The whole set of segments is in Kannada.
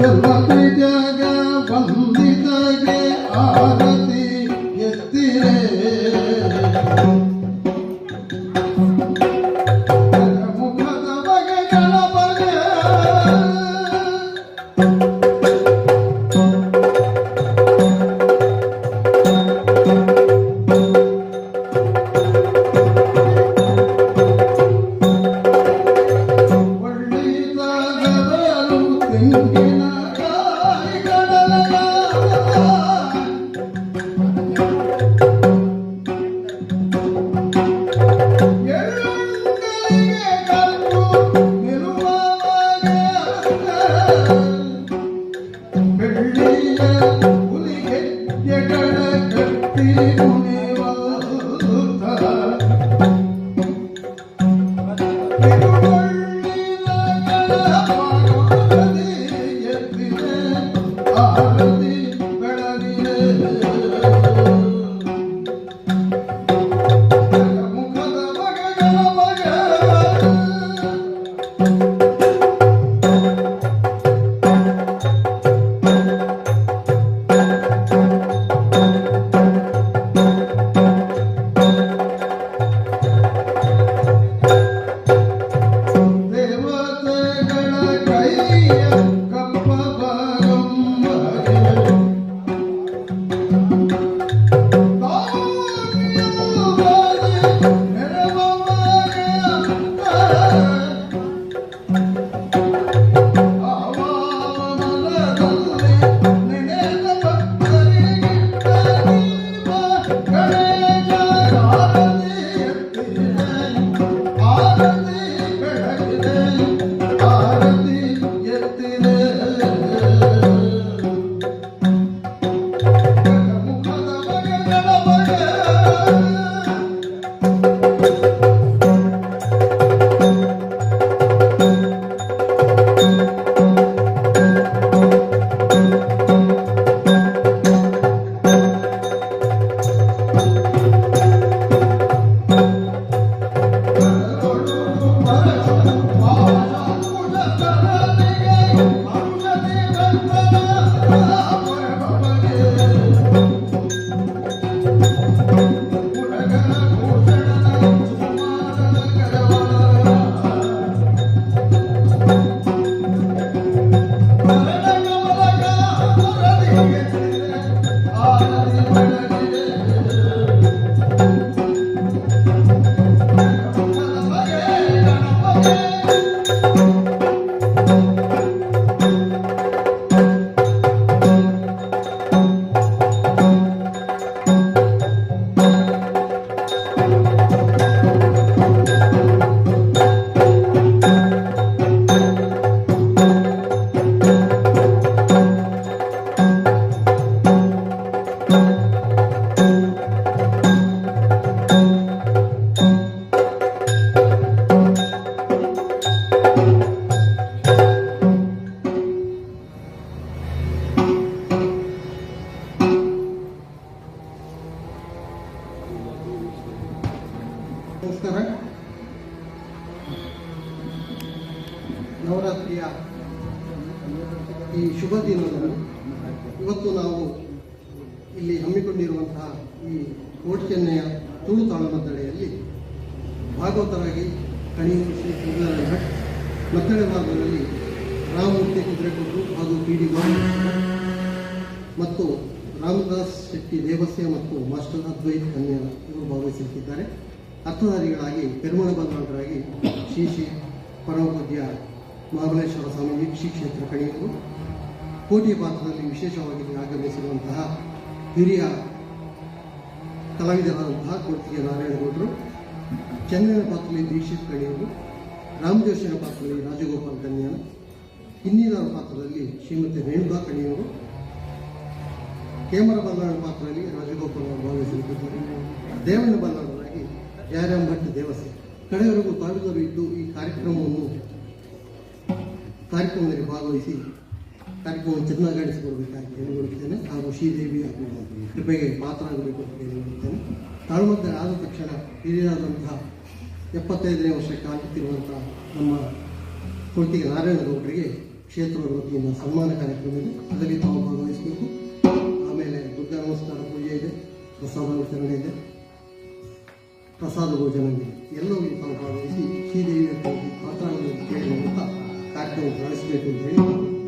ಜಗ ವಂದಿತಗೆ ಮಹಾಬಲೇಶ್ವರ ಸ್ವಾಮಿ ಶ್ರೀ ಕ್ಷೇತ್ರ ಕಣಿಯಲು ಕೋಟಿ ಪಾತ್ರದಲ್ಲಿ ವಿಶೇಷವಾಗಿ ಆಗಮಿಸಿರುವಂತಹ ಹಿರಿಯ ಕಲಾವಿದರಾದಂತಹ ಕೋರ್ತಿಗೆ ನಾರಾಯಣಗೌಡರು ಚಂದ್ರನ ಪಾತ್ರದಲ್ಲಿ ದೀಕ್ಷಿತ್ ಕಣಿಯರು ರಾಮದೇವಶನ ಪಾತ್ರದಲ್ಲಿ ರಾಜಗೋಪಾಲ್ ಕನ್ಯಾನ ಹಿಂದಿನ ಪಾತ್ರದಲ್ಲಿ ಶ್ರೀಮತಿ ರೇಣುಕಾ ಕಣಿಯವರು ಕೇಮರ ಬಲ್ಲಾಳ ಪಾತ್ರದಲ್ಲಿ ರಾಜಗೋಪಾಲ್ ಅವರು ಭಾಗವಹಿಸುತ್ತಿದ್ದಾರೆ ದೇವಣ್ಣ ಬಲ್ಲಾಳರಾಗಿ ಜಯರಾಮ್ ಭಟ್ ದೇವಸ್ಥಾನ. ಕಡೆಯವರೆಗೂ ತಾಲೂಕರು ಇದ್ದು ಈ ಕಾರ್ಯಕ್ರಮವನ್ನು ಕಾರ್ಯಕ್ರಮದಲ್ಲಿ ಭಾಗವಹಿಸಿ ಕಾರ್ಯಕ್ರಮವನ್ನು ಚೆನ್ನಾಗಾಡಿಸಿಕೊಡಬೇಕಾಗಿ ಕೇಳಿಕೊಳ್ಳುತ್ತೇನೆ ಹಾಗೂ ಶ್ರೀದೇವಿಯ ಕೃಪೆಗೆ ಮಾತನಾಡಬೇಕು ಅಂತ ಕೇಳಿಕೊಳ್ಳುತ್ತೇನೆ ತಾಳ್ಮದ್ದೆ ಆದ ತಕ್ಷಣ ಹಿರಿಯರಾದಂತಹ ಎಪ್ಪತ್ತೈದನೇ ವರ್ಷಕ್ಕೆ ಆಗುತ್ತಿರುವಂತಹ ನಮ್ಮ ಕೊಳ್ತಿಗೆ ನಾರಾಯಣಗೌಡರಿಗೆ ಕ್ಷೇತ್ರದ ವತಿಯಿಂದ ಸನ್ಮಾನ ಕಾರ್ಯಕ್ರಮ ಇದೆ. ಅದರಲ್ಲಿ ತಾವು ಭಾಗವಹಿಸಬೇಕು. ಆಮೇಲೆ ದುರ್ಗಾ ನಮಸ್ಕಾರ ಪೂಜೆ ಇದೆ. ಪ್ರಸಾದ ವಿತರಣೆ ಇದೆ. ಪ್ರಸಾದ ಭೋಜನ ಇದೆ. ಎಲ್ಲವೂ ತಾವು ಭಾಗವಹಿಸಿ ಶ್ರೀದೇವಿಯ ಪಾತ್ರ ಕೇಳುವ ಮೂಲಕ ಕಾರ್ಯಕ್ರಮ ನಡೆಸಬೇಕು ಅಂತ ಹೇಳಿ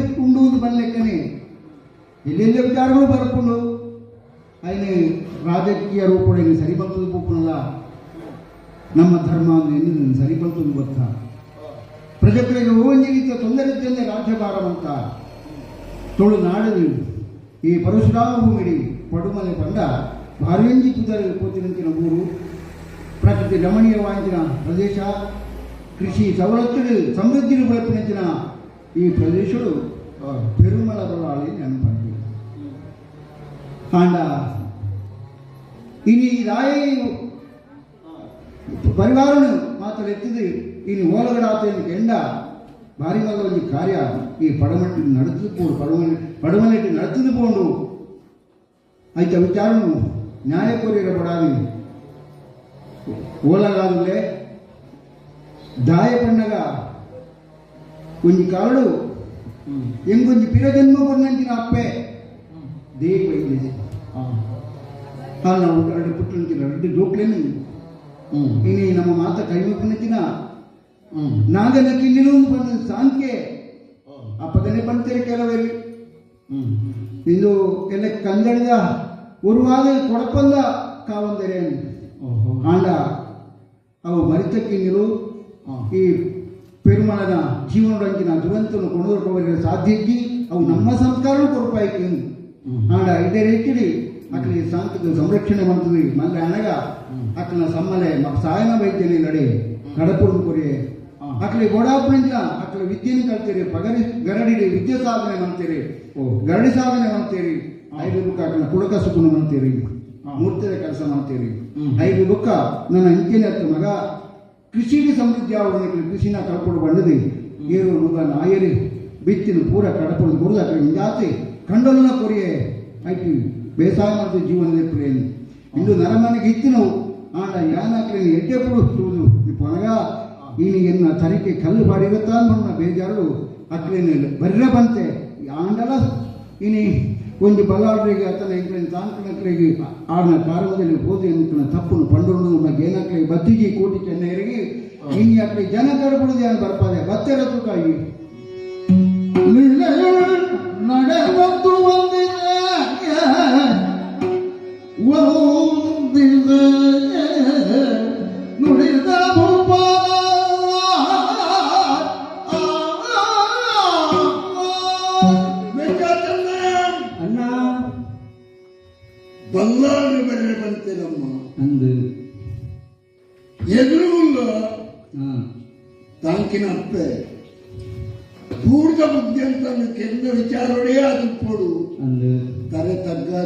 ಹೊಸರಿತ್ತಿನವು ಕೆಸರಿತ್ತುಂಡು ಬಲ್ಲೆಕ್ಕನೆ ಎಲ್ಲೆಲ್ಲ ವಿಚಾರಗಳು ಬರ್ಕೊಂಡು ఆయన రాజకీయ రూపుడైన సరిపంతులు పూపునలా ನಮ್ಮ ಧರ್ಮ ಎಂದು ಸರಿಪಂತುಲು ಬರ್ತ ಪ್ರಜೆಗಳಿಗೆ ಓಂಜಿಗಿತ ತೊಂದರೆದ್ದಲ್ಲೇ ರಾಜ್ಯಭಾರವಂತ ತೋಳು ನಾಡದು ಈ ಪರಶುರಾಮ ಭೂಮಿಡಿ ಪಡುಮಲೆ ಪಂಡ ಭಾರ್ಯಂಜಿ ಕುದರಿ ಪೋತಿನಂಚಿನ ಊರು ಪ್ರಕೃತಿ ರಮಣೀಯವಾಂಚಿನ ಪ್ರದೇಶ ಕೃಷಿ ಸವಲತ್ತುಗಳು ಸಮೃದ್ಧಿಗಳು ಬೆಳಪಿನಂಚಿನ ఈ ప్రదేశుడు పెరుమల రావాలి అని అనుకుంటుంది అండ్ ఇది రాయి పరివారం మాత్రం ఎత్తిది. ఈ ఓలగడాతే ఎండ భారీ వల్ల ఈ కార్య ఈ పడమంటి నడుచుకోడు పడమని పడమనేటి నడుచుది పోండు. అయితే విచారణ న్యాయ పడాలి. ఓలగాదులే దాయపండగా கொஞ்சம் காடு எங்க கொஞ்சம் பிற ஜென்ம கொண்டிருக்கிற அப்பே ದೇ ಬೈದಿದೆ ಹಾಲು ನಾವು ಎರಡು ಪುಟ್ಟು ನಿಂತಿಲ್ಲ ಎರಡು ಡೋಕ್ಲೇನು ನಮ್ಮ ಮಾತ ಕೈಮ ಪನ್ನತಿನ ನಾಗನ ಕಿಲ್ಲಿನೂ ಬಂದ ಸಾಂಖ್ಯ ಅಪ್ಪದನೆ ಬಂತಾರೆ ಕೆಲವರಿಗೆ ಇಂದು ಎಲ್ಲ ಕಂದಡಿದ ಉರುವಾಗ ಕೊಡಪಲ್ಲ ಕಾವಂದರೆ ಆಂಡ ಅವು ಮರಿತಕ್ಕಿಂಗಲು ಈ ಜೀವನೊಡಂಚಿನ ದುರಂತನು ಕೊಣದೊಡ್ಪವರಿಗೆ ಸಾಧ್ಯ ಇದ್ದಿ ಅವು ನಮ್ಮ ಸಂಸ್ಕಾರವೂ ಕೊರಪಾಯ್ತು ಆಡ ಇದೇ ರೀತಿಲಿ ಅಕ್ಲಿ ಸಾಂಸ್ಕೃತಿಕ ಸಂರಕ್ಷಣೆ ಮಾಡ್ತೀವಿ ಮಲ್ಲ ಅನಗ ಅಕ್ಕನ ಸಮ್ಮಲೆ ಸಾಯನ ವೈದ್ಯನಿ ನಡೆ ಕಡಪುಡು ಕೊರೆ ಅಕ್ಕಲಿ ಗೋಡಾಪುರಿಂದ ಅಕ್ಕಲ ವಿದ್ಯೆನ ಕಲ್ತೀರಿ ಪಗರಿ ಗರಡಿಡಿ ವಿದ್ಯೆ ಸಾಧನೆ ಮಾಡ್ತೀರಿ ಗರಡಿ ಸಾಧನೆ ಮಾಡ್ತೀರಿ ಐದು ಬುಕ್ಕ ಅಕ್ಕನ ಕುಡಕ ಸುಖನ ಮಾಡ್ತೀರಿ ಮೂರ್ತಿಯ ಕೆಲಸ ಮಾಡ್ತೀರಿ ಐದು ಬುಕ್ಕ ನನ್ನ ಇಂಕಿನ ಮಗ ಕೃಷಿಗೆ ಸಮೃದ್ಧಿ ಆವರಣಕ್ಕೆ ಕೃಷಿನ ಕಳ್ಕೊಂಡು ಬಂದದೆ. ಏರು ನುಗ ನಾಯರಿ, ಬಿತ್ತಿನ ಪೂರ ಕಡಪಡು ಬುಡದ ಜಾತಿ ಕಂಡಲನ ಕೊರಿಯೆ ಐತಿ ಬೇಸಾಯ ಮತ್ತು ಜೀವನದ ಪ್ರೇಮ ಇಂದು ನರಮನೆಗೆ ಇತ್ತಿನವು ಆಂಡ ಯಾನಾಕ್ರಿ ಎಡ್ಡೆ ಪುಡುವುದು ಈ ಪೊನಗ. ಈನಿಗೆನ್ನ ತನಿಖೆ ಕಲ್ಲು ಬಾಡಿರುತ್ತಾ ನನ್ನ ಬೇಜಾರು ಅಕ್ಲೇನೆ ಬರ್ರೆ ಬಂತೆ ಆಂಡಲ. ಇನಿ ಒಂದು ಬಲ್ಲಾಡ್ರಿಗೆ ಅತನ ಇಂಕ್ಲಿನ ತಾಂಕನಕ್ರಿಗೆ ಆಡ್ನ ಕಾರಣದಲ್ಲಿ ಹೋದೆ ಅನ್ಕನ ತಪ್ಪನ್ನು ಪಂಡೋಣ ನಮ್ಮ ಗೇನಕ್ಲಿ ಬತ್ತಿಗೆ ಕೋಟಿ ಚೆನ್ನೈರಿಗೆ ಅಕ್ಲಿ ಜನ ಕಡಬಿಡದೆ ಏನು ಬರ್ಪಾದೆ. ಬತ್ತೆರ ತುಕಾಗಿ ನಡೆದು ಒಂದಿದೆ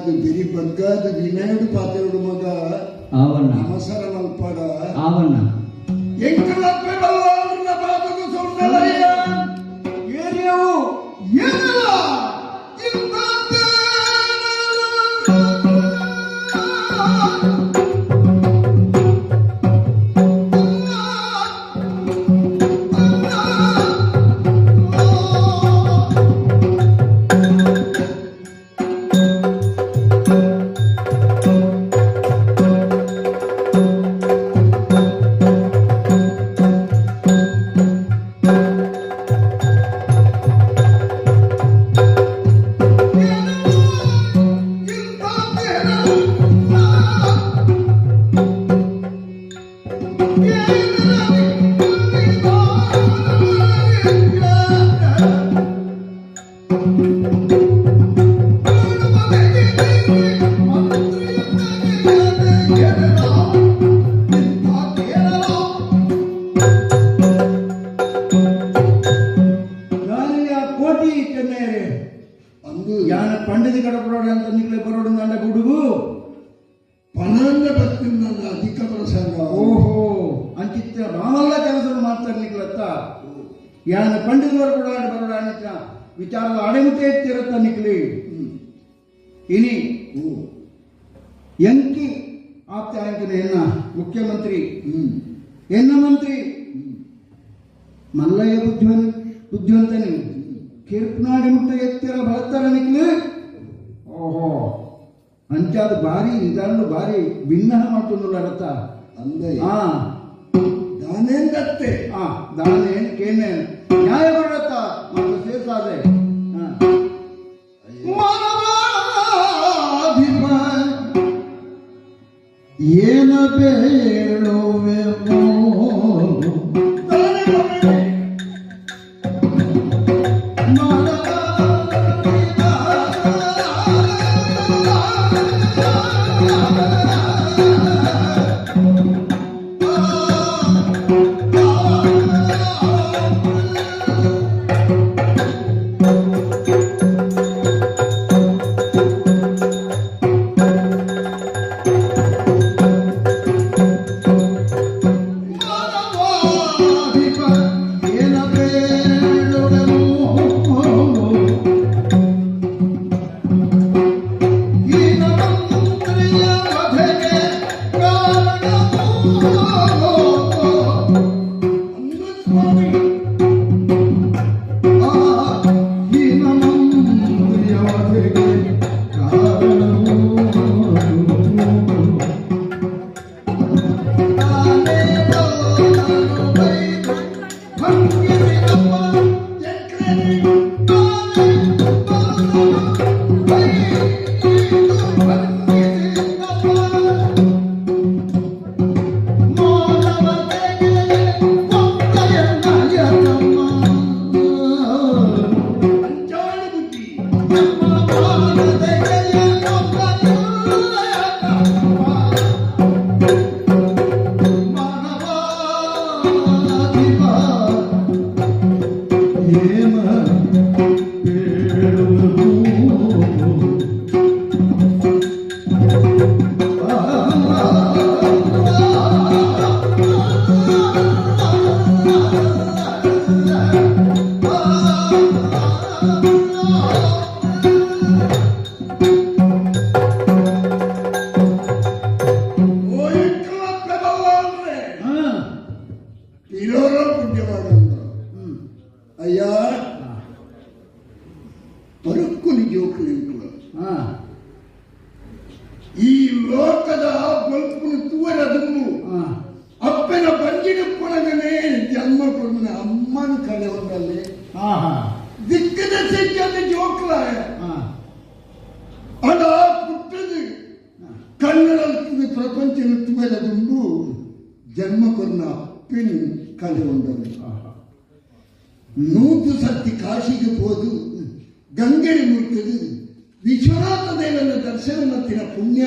ತಗ್ಗಾದು ಬಿರಿ ಬಗ್ಗಾದು ವಿನಾಯಡು ಪಾತ್ರೆಡು ಮಗ ಆವಣ್ಣ ಅವಸರ ಮಲ್ಪಡ ಆವಣ್ಣ ಯಾನ ಪಂಡಿತರು ಕೂಡ ಬರೋಣ ಅನಿತ ವಿಚಾರದ ಅಡೆಮುಟ್ಟೆ ಎತ್ತಿರತ್ತ ನಿಕ್ಲಿ. ಇನಿ. ಎಂಕಿ ಆಪ್ತ ಎನ್ನ? ಮುಖ್ಯಮಂತ್ರಿ. ಎನ್ನ ಮಂತ್ರಿ? ಮಲ್ಲಯ್ಯ ಬುದ್ಧಿವನ್ ಬುದ್ಧಿವಂತನಿ. ಕಿರ್ಪನಾಡಿ ಮುಟ್ಟ ಎತ್ತಿರ ಬಳತ್ತಾರ ನಿಕ್ಲಿ. ಓಹೋ. ಅಂಚಾದ ಭಾರಿ ಇದನ್ನು ಭಾರಿ ಭಿನ್ನ ಮಾಡ್ಕೊಂಡು ಅಡತ ಅಂದೆ. ಆ. ದಾನೇಂದತ್ತೆ ಆ ದಾನೆ ಕೇನೆ? ನ್ಯಾಯ ಬರತ್ತ ಮತ್ತು ಸೇರ್ಸಾದೆ. ಏನ ಬೇಡುವೆನೋ ದರ್ಶನ ಮತ್ತಿನ ಪುಣ್ಯ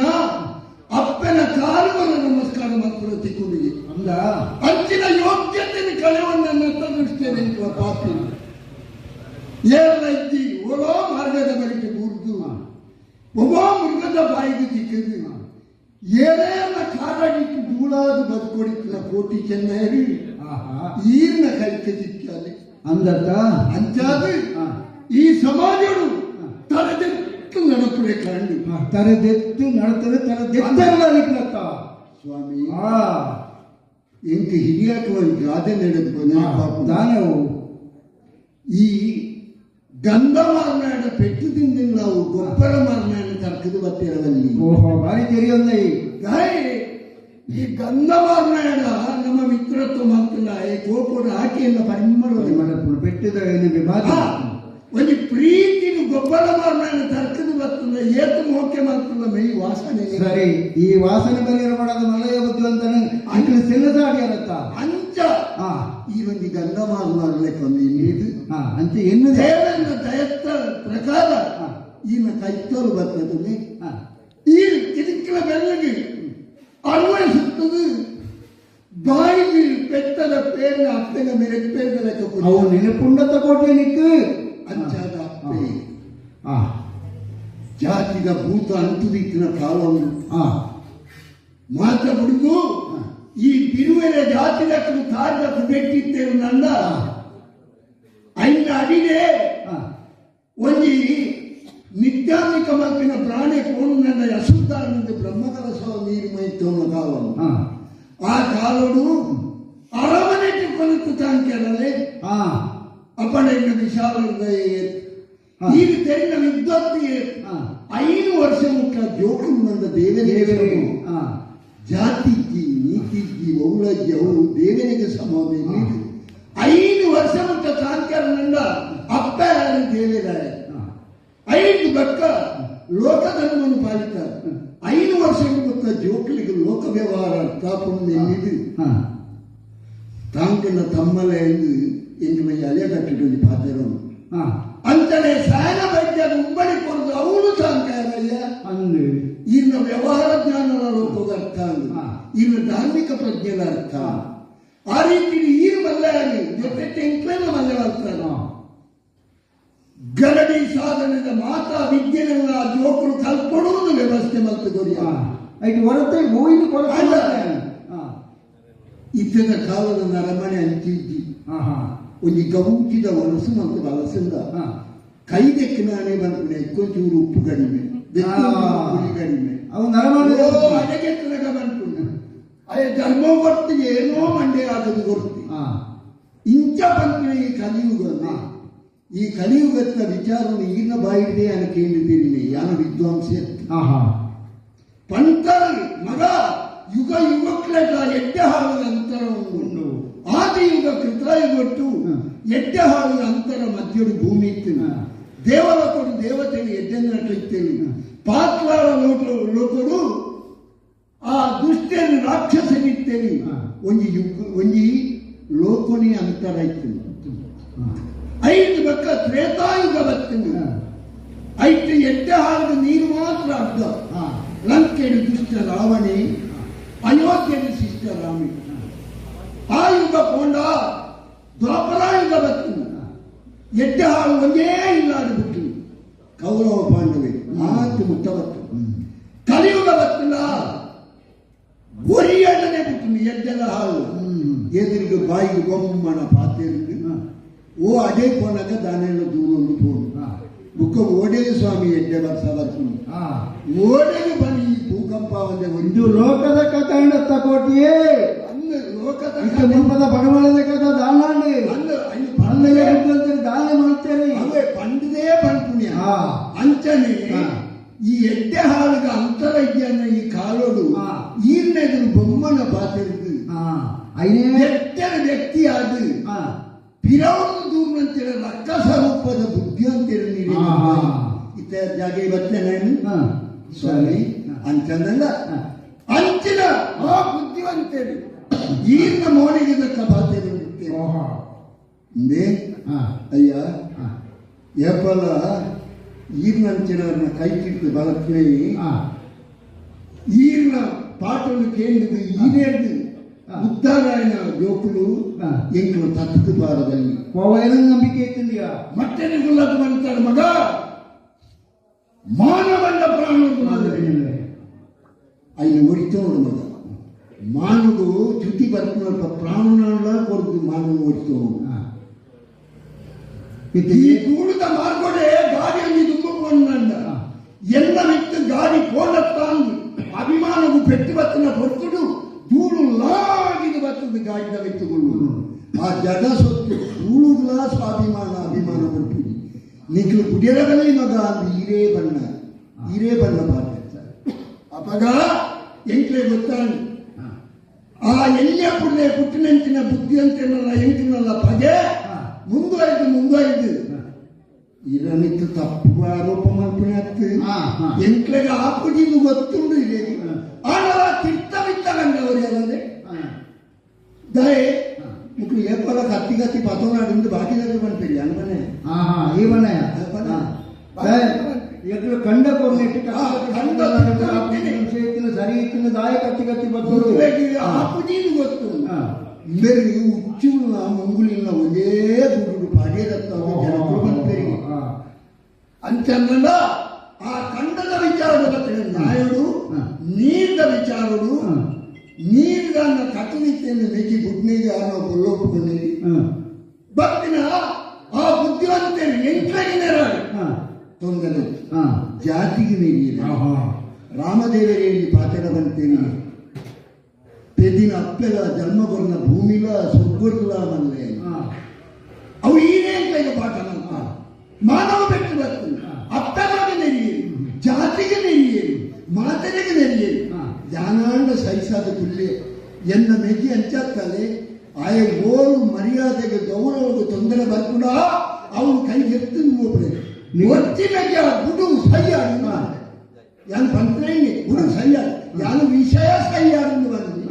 ಅಪ್ಪನ ಕಾಲುಗಳ ನಮಸ್ಕಾರ ಮಾತ್ರ ತಿಕ್ಕೊಂಡಿದೆ ಅಂದ ಅಂಚಿನ ಯೋಗ್ಯತೆ ಕಳೆವನ್ನ ದೃಷ್ಟಿಯಲ್ಲಿ ಪಾಪಿ ಏರ್ಲ ಇದ್ದಿ ಓಡೋ ಮಾರ್ಗದ ಬಳಿಗೆ ಬೂರ್ದು ಒಬ್ಬ ಮೃಗದ ಬಾಯಿಗೆ ತಿಕ್ಕದು ಏನೇನ ಕಾರಾಗಿಟ್ಟು ಧೂಳಾದ ಬದುಕೊಡಿತ್ತಿನ ಕೋಟಿ ಚೆನ್ನೈರಿ ಆಹಾ ಈರ್ನ ಕೈಗೆ ತಿಕ್ಕಾಲೆ ಅಂದತ್ತ ಅಂಚಾದ ಹಾ. ಈ ಸಮಾಜಗಳು ತಲೆದೆತ್ತು ನಡತದೆ ತರದೆತ್ತರಲಿಕ್ಲತ್ತ ಸ್ವಾಮಿ ಆ. ಎಂಕ ಹಿರಿಯಾಕ ಒಂದು ಗಾದೆ ನಡೆದು ಬಂದ ಪಾಪ. ದಾನವು ಈ ಗಂಧ ಮಾರ್ನಾಡ ಪೆಟ್ಟದಿಂದ ನಾವು ಗೊಬ್ಬರ ಮಾರ್ನಾಡ ತರ್ಕದು ಬತ್ತಿರವಲ್ಲಿ ಓಹೋ ಬಾರಿ ತೆರಿಯೊಂದೈ ಈ ಗಂಧ ಮಾರ್ನಾಡ ನಮ್ಮ ಮಿತ್ರತ್ವ ಮಾತಲ್ಲ ಈ ಗೋಪುರ ಹಾಕಿಯಿಂದ ಪರಿಮಳ ಪೆಟ್ಟದ ಒಂದು ಪ್ರೀತಿನ ಗೊಬ್ಬರ ಮಾರ್ನಾಡ ತರ್ಕದು ಬರ್ತದ ಏತು ಮೋಕೆ ಮಾತಲ್ಲ ಮೈ ವಾಸನೆ ಸರಿ ಈ ವಾಸನೆ ಬಲಿಯರ ಮಾಡದ ಮಲಯ ಬುದ್ಧಿವಂತನ ಅಂಕಲ್ ಸೆಲ್ಲಸಾಡಿಯರತ್ತ ಅಂಚ. ಹಾ ಈ ಒಂದು ಗಂಧ ಮಾರ್ನಾಡ್ಲಿಕ್ಕೆ ಒಂದು ಇನ್ನಿದು ಹಾ ಅಂಚ ಎನ್ನು ದೇವರ ದಯತ್ತ ಪ್ರಕಾರ. ಈನ ಕೈತೋರು ಬರ್ತದೆ. ಈ ತಿರುಕಿನ ಬೆಲ್ಲಗೆ ಅನ್ವಯಿಸುತ್ತದೆ ಬಾಯಿಗೆ ಪೆಟ್ಟದ ಪೇರಿನ ಅಪ್ಪನ ಮೇಲೆ ಪೇರಿನ ಅವು ನೆನಪುಂಡತ ಕೋಟೆ ನಿಕ್ಕು. ಅಂಚಾದ ಅಪ್ಪೆ ಆ ಜಾತಿಗ ಭೂತ ಅಂತುದಿಕ್ಕಿನ ಕಾಲವನ್ನು ಆ ಮಾತ ಬಿಡುದು ಈ ಬಿರುವೆನ ಜಾತಿದಕ್ಕೂ ತಾಜಕ್ಕೂ ಬೆಟ್ಟಿದ್ದೇವೆ ನಂದ ಐನ ಅಡಿಗೆ ಆ ಒಂಜಿ ನಿತ್ಯಾನಿಕ ಮಕ್ಕಿನ ಪ್ರಾಣಿ ಕೋಣ ನನ್ನ ಅಶುದ್ಧಾನಂದ ಬ್ರಹ್ಮಕಲಸ ನೀರು ಮೈತೋನ ಕಾಲವನ್ನು ಆ ಆ ಕಾಲೋಡು ಅರಮನೆಗೆ ಕೊನತ್ತು ತಾಂಕ್ಯರಲ್ಲೇ ಆ ಅಪ್ಪಣೆಯ ವಿಶಾಲ ಹಾ. ಈಗ ತೆರಿನ ವಿದ್ವತ್ತಿ ಐದು ವರ್ಷ ಮುಟ್ಟ ಜೋಕು ನಂದ ದೇವರಿಗೆ ಜಾತಿಜ್ಜಿ ನೀತಿಜ್ಜಿ ಒೌಳಜ್ಜಿ ಅವರು ದೇವರಿಗೆ ಸಮಾನ ಐದು ವರ್ಷ ಮುಟ್ಟ ತಾಂಕ್ಯರನಿಂದ ಅಪ್ಪ ಯಾರು ದೇವರಾಯ ಐದು ಬಕ್ಕ ಲೋಕಧರ್ಮವನ್ನು ಪಾಲಿತಾರೆ ಐದು ವರ್ಷ ಬಕ್ಕ ಜೋಕಲಿಗೆ ಲೋಕ ವ್ಯವಹಾರ ಎಲ್ಲಿದು ಆ ತಾಂಕನ ತಮ್ಮಲ ಎಂದು ಎಂಗಿನ ಅಲೆ ಕಟ್ಟಿಟ್ಟು ಪಾತ್ರನು ಆ ಅಂತಲೇ ಸಾಯನ ವೈದ್ಯ ಉಂಬಳಿ ಕೊಡದು ಅವನು ಸಾಂಕಾರಯ್ಯ ಅಂದು. ಇನ್ನು ವ್ಯವಹಾರ ಜ್ಞಾನದ ಲೋಕದ ಅರ್ಥ ಇನ್ನು ಧಾರ್ಮಿಕ ಪ್ರಜ್ಞೆನ ಅರ್ಥ ಆ ರೀತಿ ಈ ಮಲ್ಲಯಾಗಿ ಜೊತೆ ಟೆಂಕ್ಲೇನ ಮಲ್ಲ ಅರ್ಥ ಆ ಗರಡಿ ಸಾಧನದ ಮಾತಾ ವಿದ್ಯೆನೆಲ್ಲ ಜೋಕರು ಕಲ್ಪಡುವುದು ವ್ಯವಸ್ಥೆ ಮತ್ತು ಗುರಿಯ. ಐದು ಹೊರತೆ ಹೂವಿನ ಕೊರತೆ ಇದ್ದದ ಕಾಲದ ನರಮನೆ ಹಾ ಆಹಾ ಒಂದು ಗೌಚಿದ ವಲಸು ಮತ್ತು ವಲಸಿಂದ ಆ ಕೈದೆಕ್ಕಿನಾನೆ ಬಂದ್ರೆ ಎಕ್ಕೊಂಚೂರು ಉಪ್ಪು ಕಡಿಮೆ ಬೆಕ್ಕೊಂಚೂರು ಹುಳಿ ಕಡಿಮೆ ಅವು ನರಮಾಡಿದ ಓ, ಅಡಗೆತ್ತನಗ ಬಂತು ಅಯ್ಯ ಧರ್ಮ ಬರ್ತಿ ಏನೋ ಮಂಡೆ ಆಗದು ಗೊತ್ತಿ ಆ ಇಂಚ ಬಂದ್ರೆ ಈ ಕಲಿಯುಗ ಈ ಕಲಿಯುಗದ ವಿಚಾರವನ್ನು ಈಗಿನ ಬಾಯಿದೆ ಅನ್ನ ಕೇಳಿದ್ದೀನಿ ಯಾನ ವಿದ್ವಾಂಸ ಆಹಾ ಪಂತರ ಮಗ ಯುಗ ಯುಗಕ್ಲೆಲ್ಲ ಎಡ್ಡೆ ಹಾವಿನ ಅಂತರ ಉಂಡು ಆದಿ ಯುಗ ಕೃತಾಯುಗೊಟ್ಟು. ಎಡ್ಡೆ ಹಾವಿನ ಅಂತರ ಮಧ್ಯರು ಭೂಮಿ ಇತ್ತೇನೆ. ದೇವರ ಕೊಡು ದೇವತೆಗೆ ಎಡ್ಡೆನ್ನ ಇತ್ತೇನೆ ಪಾತ್ರಾಳ ಲೋಕ ಲೋಕರು ಆ ದುಷ್ಟರು ರಾಕ್ಷಸನಿತ್ತೇನೆ. ಒಂಜಿ ಯುಗ ಒಂಜಿ ಲೋಕನಿ ಅಂತರ ಇತ್ತು ಐದು ಬಕ್ಕ ತ್ರೇತಾಯುಗ ಬರ್ತೇನೆ ಐದು ಎಡ್ಡೆ ಹಾಲದ ನೀರು ಮಾತ್ರ ಅರ್ಧ. ಲಂಕೆಯಲ್ಲಿ ದುಷ್ಟ ರಾವಣಿ ಅಯೋಧ್ಯೆಯಲ್ಲಿ ಶಿಷ್ಟ ರಾಮಿ. ಆ ಯುಗ ಕೊಂಡ ದ್ವಾಪರಾಯುಗ ಬತ್ತು ಎಡ್ಡೆ ಹಾಳು ಒಂದೇ ಇಲ್ಲಾಡು ಬಿಟ್ಟು ಕೌರವ ಪಾಂಡವೆ ಮಾತು ಮುಟ್ಟ ಬತ್ತು ಕಲಿಯುಗ ಬತ್ತಿಲ್ಲ ಒರಿಯಡನೆ ಬಿಟ್ಟು ಎಡ್ಡೆಲ್ಲ ಹಾಳು ಹ್ಮ್. ಎದುರಿಗೆ ಬಾಯಿಗೆ ಬೊಮ್ಮನ ಪಾತ್ರೆ ಓ ಅದೇ ಪೋನಾಗ ದಾನೆಲ್ಲ ದೂರ ಒಂದು ಪೋನು ಆ ಬುಕ್ಕ ಓಡೇಲಿ ಸ್ವಾಮಿ ಎಡ್ಡೆ ವರ್ಷ ಬರ್ತೀನಿ ಆ ಓಡಲು ಬನ್ನಿ ಈ ಭೂಕಂಪ ಒಂದೇ ಇದು ಒಂದು ಲೋಕದ ಕಥೆ ಹೆಂಡತ್ತ ಕೋಟಿಯೇ ಅಂದು ಲೋಕದ ಇಷ್ಟು ಮುಂಪದ ಬಡವಳದ ಕಥೆ ದಾನಾಂಡಿ ಅಂದು ಐದು ಅಲ್ಲೇ ಪಂಡದೆ ಇದ್ದಂತೆ ದಾನ ಮಾಡ್ತೇನೆ ಅವೇ ಪಂಡದೇ ಪಂಪುಣ್ಯ ಹಾ. ಅಂಚನೆ ಹಾ. ಈ ಎಡ್ಡೆ ಹಾಳುಗ ಅಂತರ ಇದೆಯನ್ನ ಈ ಕಾಲೋಡು ಹಾ. ಈರ್ನೆದುರು ಬೊಮ್ಮನ ಪಾತಿರುದು ಆ ಐನೇ ಎಟ್ಟರ ವ್ಯಕ್ತಿ ಅದು ಆ ಪಿರವನ್ನು ದೂರ ಅಂತೇಳಿ ರಕ್ಕಸ ರೂಪದ ಬುದ್ಧಿ ಅಂತೇಳಿ ನೀಡಿ ಹಾ, ಹಾ. ಇತ್ತ ಜಾಗೆ ಬರ್ತೇನೆ ಹಾ. ಸ್ವಾಮಿ ಹಾ. ಅಂತಂದಂಗ ಹಾ. ಅಂಚಿನ ಆ ಬುದ್ಧಿವಂತೇಳಿ ಈಗಿನ ಮೋಣಿಗೆ ತಕ್ಕ ಬಾಧ್ಯತೆ ಬಿಡುತ್ತೇನೆ ಓಹೋ. ಇಂದೇ ಹಾ. ಅಯ್ಯ ಹಾ. ಏಪಲ ಈರ್ನಂಚಿನವ್ರನ್ನ ಕೈ ಕಿಟ್ಟು ಬಲತ್ನೇ ಹಾ. ಈರ್ನ ಪಾಟಲು ಕೇಂದ್ರದ ಈರೇದು ಹಾ. ಉದ್ದಾರಾಯಣ ಜೋಕುಲು ಹಾ. ಎಂಕಲು ತತ್ತು ಬಾರದಲ್ಲಿ ಪೋವೈನ ನಂಬಿಕೆ ಇತ್ತಿಂದಿಯಾ ಮತ್ತೆ ಗುಲ್ಲದ ಬಂತಾರೆ ಮಗ ಮಾನವನ್ನ ಪ್ರಾಣದ ಮಾದರಿ ಅಲ್ಲಿ ಒಡಿತೋಡು ಮಗ ಮಾನವು ಚ್ಯುತಿ ಬರ್ಕೊಂಡ ಪ್ರಾಣನ ಕೊರದು ಮಾನವ ಒಡಿತೋಡು ಈ ಕೂಡಿದ ಮಾರ್ಗೊಡೆ ಗಾಡಿಯಲ್ಲಿ ದುಮ್ಮಕೊಂಡ ಹಾ. ಎಲ್ಲ ಬಿಟ್ಟು ಗಾಡಿ ಕೋಲತ್ತಾಂದು ಅಭಿಮಾನವು ಪೆಟ್ಟು ಬತ್ತಿನ ಹೊತ್ತುಡು ಧೂಳು ಲಾಗಿದು ಬತ್ತದ ಗಾಡಿದ ವ್ಯಕ್ತಿಗಳು ಆ ಜಗ ಸೊತ್ತು ಧೂಳುಗಳ ಸ್ವಾಭಿಮಾನ ಅಭಿಮಾನ ಕೊಟ್ಟಿದೆ ನಿಖಲು ಕುಡಿಯರದಲ್ಲಿ ಮಗ ಅಂದು ಹಿರೇ ಬಣ್ಣ ಹಿರೇ ಬಣ್ಣ ಪಾಠ ಅಪಗ ಎಂಟ್ರೆ ಗೊತ್ತಾನು ಆ ಎಲ್ಲಿಯ ಪುಳ್ಳೆ ಪುಟ್ಟಿನಂಚಿನ ಬುದ್ಧಿಯಂತೆನಲ್ಲ ಎಂಟಿನಲ್ಲ ಪಗೆ ಹಾ. ಮುಂದುವರೆದು ಮುಂದುವರೆದು ಇದನ್ನಿತ್ತು ತಪ್ಪು ಆರೋಪ ಮಾಡ್ತೀನಿ ಅತ್ತು ಹಾ, ಹಾ. ಎಂಟ್ಲೆಗೆ ಆಪುಜಿದು ಗೊತ್ತುಂಡು ಇದೆ ಹಾ. ಆನವ ತಿರ್ತ ಬಿತ್ತಗಂಡವರು ಯಾರಂದ್ರೆ ದಯೆ ಮುಕ್ಳು ಏಪಲ ಕತ್ತಿ ಕತ್ತಿ ಪತೋನಾಡಿಂದು ಬಾಕಿ దగ్గర ಬಂದ್ಬಿಡಿ ಅನ್ಬನೆ ఈవన్నయ్య ಎದುರು ಕಂಡ ಕೊನೆಟ್ಟು ಕಂಡ ಇತ್ತಿನ ಸರಿ ಇತ್ತಿನ ದಾಯ ಕತ್ತಿ ಕತ್ತಿ ಬರ್ತರು ಆಪದಿನ ಗೊತ್ತು. ಬೇರೆ ನೀವು ಉಚ್ಚಿನ ಮುಂಗುಲಿನ ಒಂದೇ ದುಡ್ಡು ಪಾಡೇ ಜನರು ಅಂತಂದ ಆ. ಕಂಡದ ವಿಚಾರದ ಗೊತ್ತಿಲ್ಲ ನಾಯುಡು ನೀರಿನ ವಿಚಾರಡು ನೀರಿನ ಕಟ್ಟಲಿತ್ತೆಂದು ಬೇಕಿ ಗುಡ್ನಿಗೆ ಅನ್ನೋ ಕೊಲ್ಲೊಪ್ಪಿಕೊಂಡಿರಿ. ಬತ್ತಿನ ಆ ಬುದ್ಧಿವಂತರು ಎಂಟ್ರಾಗಿ ನೆರಳು ತುಂಗನು ಜಾತಿಗೆ ಮೇಲಿದೆ ರಾಮದೇವರೇಳಿ ಪಾತಡವಂತೇನೆ ಪೆದಿನ ಅಪ್ಪೆಲ ಜನ್ಮಗೊರ್ನ ಭೂಮಿಲ ಸುಗ್ಗುರ್ಲ ಮಲ್ಲೆ. ಅವು ಏನೇ ಅಂತ ಈಗ ಪಾಠ ಮಾನವ ಬೆಟ್ಟು ಬರ್ತದೆ. ಅಪ್ಪನಾಗೆ ನೆರಿಯೇನು ಜಾತಿಗೆ ನೆರಿಯೇನು ಮಾತನೆಗೆ ನೆರಿಯೇನು ಜಾನಾಂಡ ಸಹಿಸಾದ ಪಿಳ್ಳೆ ಎನ್ನ ಮೆಜಿ ಅಂಚಾಗ್ತದೆ ಆಯ ಓರು ಮರ್ಯಾದೆಗೆ ಗೌರವಕ್ಕೆ ತೊಂದರೆ ಬರ್ಕೊಂಡ ಅವನು ಕೈಗೆತ್ತು ನೋಡ್ಬೇಕು ಒತ್ತಿನಗೆ ಗುಡು ಸೈಯಾಡು ಯಾನ್ ಪಂತ್ರೈನಿ ಗುಡು ಸೈಯಾಡು ಯಾನು ವಿಷಯ ಸೈಯಾಡು ಬಂದು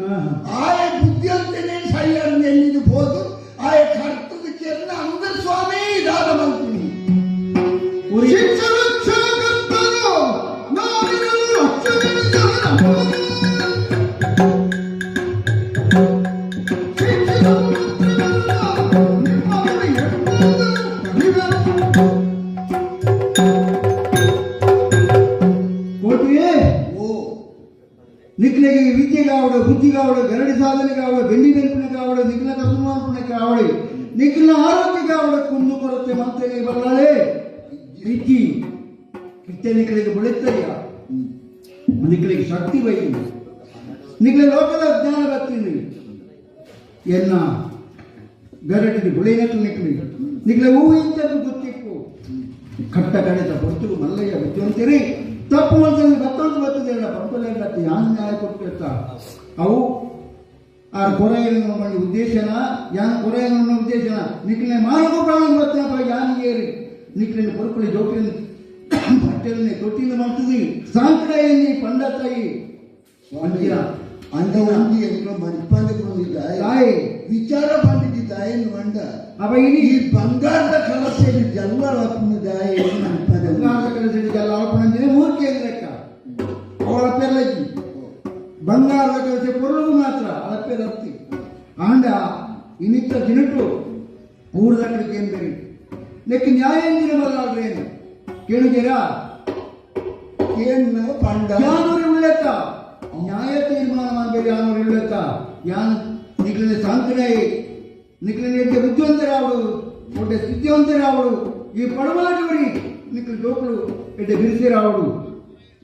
ಆಯ ಬುದ್ಧಿವಂತನೇ ಸೈಯಾಡು ಎಲ್ಲಿದು ಹೋದು ಆಯ ಕರ್ತದ ಕೆರನ ಅಂದ ಸ್ವಾಮಿ కోటియే ఓ నిక్లకి విద్య కావడు బుద్ధి కావడు గరడి సాధన కావడు ಬೆಳ್ಳಿ ಬೆಲ್ಪಿನ ಕಾವಡು ನಿಕ್ಲ ಕಸುಮಾರ್ಪಣೆ ಕಾವಡು ನಿಕ್ಲ ಆರೋಗ್ಯ ಕಾವಡು ಕುಂದು ಕೊರತೆ ಮಂತೆಗೆ ಬರಲಾಳೆ ವಿದ್ಯೆ ಕಿತ್ತೆ ನಿಕ್ಲಿಗೆ ಬೆಳೆತ್ತಯ್ಯ ನಿಕ್ಲಿಗೆ ಶಕ್ತಿ ಬೈಲಿ ನಿಕ್ಲ ಲೋಕದ ಜ್ಞಾನ ಬರ್ತೀನಿ ಎನ್ನ ಗರಡಿಗೆ ಬೆಳೆಯಕ್ಕೆ ನಿಕ್ಲಿ ನಿಕ್ಲ ಹೂವು ಇಂಥದ್ದು ಗೊತ್ತಿಕ್ಕು ಕಟ್ಟ ಕಡೆದ ಹೊರತು ಮಲ್ಲಯ್ಯ ಬುದ್ಧಿವಂತರಿ ತಪ್ಪು ಮಾಡಿದ್ರೆ ಗೊತ್ತಾದ್ರು ಗೊತ್ತಿದೆಯಲ್ಲ ಪಂಪಲೆಲ್ಲ ಯಾನ್ ನ್ಯಾಯ ಕೊಟ್ಟಿರ್ತಾರ ಅವು ಆ ಕೊರೆಯನ್ನು ಮಾಡಿ ಉದ್ದೇಶನ ಯಾನ್ ಕೊರೆಯನ್ನು ಉದ್ದೇಶನ. ನಿಖಲೆ ಮಾಡಲು ಪ್ರಾಣ ಗೊತ್ತಪ್ಪ ಯಾನ್ ಏರಿ ನಿಖಲೆ ಪೊರುಪುಳಿ ಜೋಕಿನ ಪಟ್ಟೆಲ್ನೆ ತೊಟ್ಟಿನ ಮಾಡ್ತಿದ್ವಿ ಸಾಂಕ್ರಾಯಲ್ಲಿ ಪಂಡತಾಯಿ. ಸ್ವಾಮಿಯ ಅಂಡ ಒಂದು ಎಂಟ್ರ ಮರಿಪಾಂಡಿಕೊಂಡಿದ್ದ ತಾಯಿ. ವಿಚಾರ ಬಂದಿದ್ದ ಏನು ಮಂಡ? ಅವ ಈ ಬಂಗಾರದ ಕಲಸೆಯಲ್ಲಿ ಜಲ್ವಾರ ಹಾಕಿದ್ದಾಯಿ ಕಲಸೆಯಲ್ಲಿ ಜಲ್ವಾರ ಪೆರ್ಲಜ್ಜಿ ಬಂಗಾರದ ಕೆಲಸ ಪೊರುಳು ಮಾತ್ರ ಅಳಪೆ ರತ್ತಿ. ಆಂಡ ಇನಿತ್ತ ದಿನಟು ಊರ್ದಕ್ಕಳಿಗೆ ಏನ್ ಬೇರೆ ಲೆಕ್ಕ ನ್ಯಾಯಾಂಗಿನ ಬದಲಾಡ್ರೇನು ಕೇಳಿದ್ದೀರಾ ಏನು ಪಂಡ ಯಾನೂರು ಉಳ್ಳೆತ್ತ ನ್ಯಾಯ ತೀರ್ಮಾನ ಮಾಡಬೇಕು ಯಾನೂರು ಉಳ್ಳೆತ್ತ ಯಾನ್ ನಿಖಿಲ ನಿಕ್ಲಿನ ಎಡ್ಡೆ ಬುದ್ಧಿವಂತರಾವಡು ಒಡ್ಡೆ ಸ್ಥಿತಿವಂತರಾವಡು ಈ ಪಡಮಲಕವರಿ ನಿಖಿಲ ಜೋಕುಳು ಎಡ್ಡೆ ಬಿರಿಸಿರಾವಡು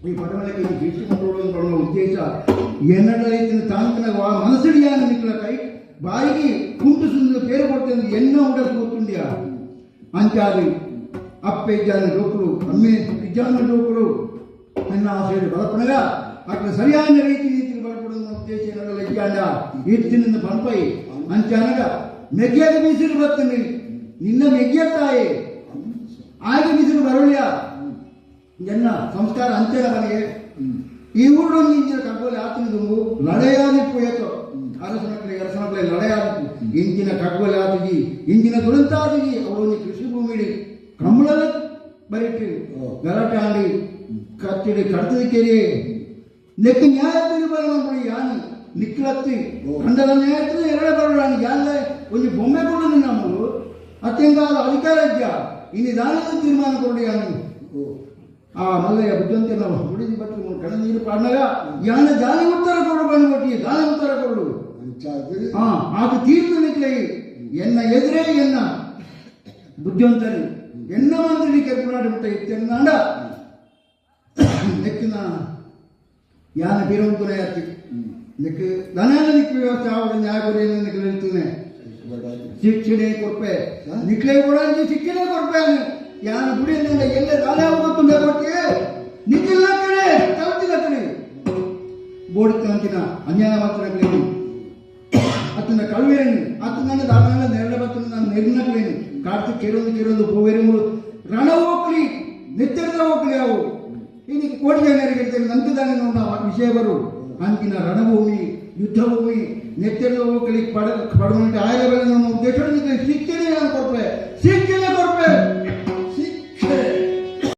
ಈ ಪಡಮಲಕ್ಕೆ ಬೀಸಿಕೊಂಡು ಬರುವ ಉದ್ದೇಶ ಎನ್ನಡೈತಿನ ತಾಂಕನ ಮನಸ್ಸಿಡಿಯಾನ ನಿಕ್ಲ ಕೈ ಬಾಯಿಗೆ ಕುಂಟು ಸುಂದು పేరు కొడుతుంది ఎన్నో ఉండదు పోతుండియా అంచాది అప్పే ఇజ్జాన జోకులు అమ్మే ఇజ్జాన జోకులు అన్న ఆశయుడు బలపడగా అక్కడ సరియైన రీతి నీతిని బలపడుతున్న ఉద్దేశం ఇజ్జాండ ఈడ్చినందు పనిపై అంచనగా ಮೆಗ್ಗಿಯಾಗ ಬಿಸಿಲು ಬರ್ತೀನಿ ನಿನ್ನ ಮೆಗ್ಗಿಯತ್ತಾಯೆ ಆಗ ಬಿಸಿಲು ಬರಲಿಲ್ಲ ಎನ್ನ ಸಂಸ್ಕಾರ ಅಂತ್ಯದ ನನಗೆ ಈ ಊರು ಇಂಚಿನ ಕಗ್ಗೋಲೆ ಆತನಿದು ಲಡೆಯಾನಿಪ್ಪು ಏತೋ ಅರಸನಕ್ಲೆ ಅರಸನಕ್ಲೆ ಲಡೆಯಾನಿಪ್ಪು ಇಂಚಿನ ಕಗ್ಗೋಲೆ ಆತಗಿ ಇಂಚಿನ ದುರಂತ ಆತಗಿ ಅವಳು ಕೃಷಿ ಭೂಮಿಡಿ ಕಂಬಳದ ಬರಿಟ್ಟು ಗಲಾಟೆ ಆಡಿ, ಕತ್ತಿಡಿ ಕಡ್ತದ ನೆಕ್ಕ ನೆಕ್ ನ್ಯಾಯ ಬರೋಣ ಯಾನಿ. ನಿಕ್ಲತ್ತಿ ಕಂಡಲ ನ್ಯಾಯ ಎರಡೇ ಬರೋಣ ಯಾನ. ಒಂದು ಬೊಮ್ಮೆ ಕೊಡು ನಮ್ಮದು. ಅತ್ಯಂತ ಅಧಿಕಾರ ಇದ್ದ ಇನ್ನು ದಾನದ ತೀರ್ಮಾನ ಕೊಡಿ ಯಾನು. ಆ ಮಲ್ಲಯ್ಯ ಬುದ್ಧಂತೆ ನಾವು ಬಟ್ ಬಟ್ಟು ಕಣ ನೀರು ಪಾಡ್ನಾಗ ಯಾನ ಜಾಲಿ ಉತ್ತರ ಕೊಡು ಬಂದು ಕೊಟ್ಟಿ ದಾನ ಉತ್ತರ ಕೊಡು. ಅಂಚಾದ್ರೆ ಆ ಅದು ತೀರ್ಥ ನಿಕ್ಲೆ ಎನ್ನ ಎದುರೇ ಎನ್ನ. ಬುದ್ಧಿವಂತರಿ ಎನ್ನ ಮಂತ್ರಿ ಕೆರ್ಪುನಾಡಿ ಬಿಟ್ಟ ಇತ್ತೆನ್ನಾಂಡ ನೆಕ್ಕಿನ ಯಾನ ಬೀರಂತುನೆ ಯಾತಿ ನೆಕ್ ದನಾನ ನಿಕ್ ವ್ಯವಸ್ಥೆ ಆವಾಗ ನ್ಯಾಯ ನಿಕ್ ನಿಲ್ತುನೆ ಶಿಕ್ಷಣೆ ಕೊಡ್ಪೆ. ನಿಕ್ಲೆ ಕೂಡ ಶಿಕ್ಷಣೆ ಕೊಡ್ಪೆ ಯಾರು ಗುಡಿಯಲ್ಲಿ ಎಲ್ಲೇ ನಾನೇ ಹೋಗುತ್ತುಂಡ ಕೊಟ್ಟಿಗೆ ನಿಂತಿಲ್ಲ ಕಣೆ, ತಲುಪಿಲ್ಲ ಕಣೆ. ಬೋಡಿ ತಂತಿನ ಅನ್ಯಾಯ ಮಾತಾಡಕ್ಲೇನು ಅತನ ಕಳುವೇನು ಅತನ ದಾನ ನೆರಳ ಬತ್ತನ ನಾನು ನೆರಳಕ್ಲೇನು ಕಾರ್ತಿಕ್ ಕೇಳೋದು ಕೇಳೋದು ಭೂವೇರಿ ಮೂರು. ರಣ ಹೋಗ್ಲಿ ನೆತ್ತಿರದ ಹೋಗ್ಲಿ ಅವು. ಈಗ ಕೋಟಿ ಜನರಿಗೆ ಹೇಳ್ತೇವೆ ನಂತದಾನೆ ನೋಡ ವಿಷಯ ಬರು ಅಂತಿನ ರಣಭೂಮಿ, ಯುದ್ಧಭೂಮಿ ನೆತ್ತರದ ಹೋಗ್ಲಿ, ಪಡ ಪಡುವಂತೆ ಆಯಲ ಬೆಲೆ ನಮ್ಮ ಉದ್ದೇಶ ಶಿಕ್ಷಣ ನಾನು ಕೊಡ್ಪೆ ಶಿಕ್ಷಣ ಕೊಡ್ಪೆ